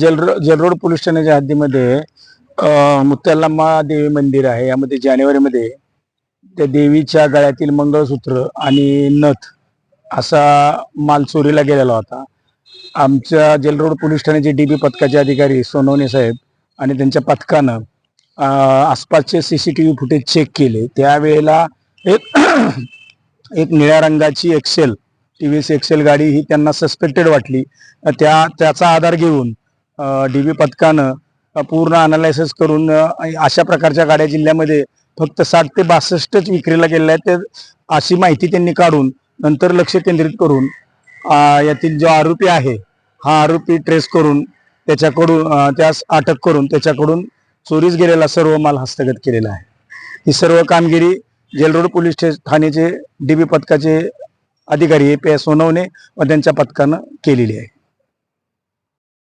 जलरो Jail Road police ठाण्याच्या हद्दीमध्ये अ, देवी मंदिर आहे. यामध्ये जानेवारीमध्ये त्या देवीच्या गळ्यातील मंगळसूत्र आणि नथ असा माल चोरीला गेलेला होता. आमच्या जलरोड पोलीस ठाण्याचे डीबी पथकाचे अधिकारी सोनवणे साहेब आणि त्यांच्या पथकानं आसपासचे C C T V footage check केले. त्यावेळेला एक एक निळ्या रंगाची XL T V S XL गाडी ही त्यांना सस्पेक्टेड वाटली. त्या त्याचा आधार घेऊन डी बी पथकानं पूर्ण अनालायसिस करून अशा प्रकारच्या गाड्या जिल्ह्यामध्ये फक्त साठ ते बासष्टच विक्रीला गेलेल्या आहेत. ते अशी माहिती त्यांनी काढून नंतर लक्ष केंद्रित करून यातील जो आरोपी आहे हा आरोपी ट्रेस करून त्याच्याकडून त्यास अटक करून त्याच्याकडून चोरीस गेलेला सर्व माल हस्तगत केलेला आहे. ही सर्व कामगिरी जेलरोड पोलीस स्टेशन ठाण्याचे डीबी पथकाचे अधिकारी हे पी एस सोनवणे व त्यांच्या पथकानं केलेली आहे.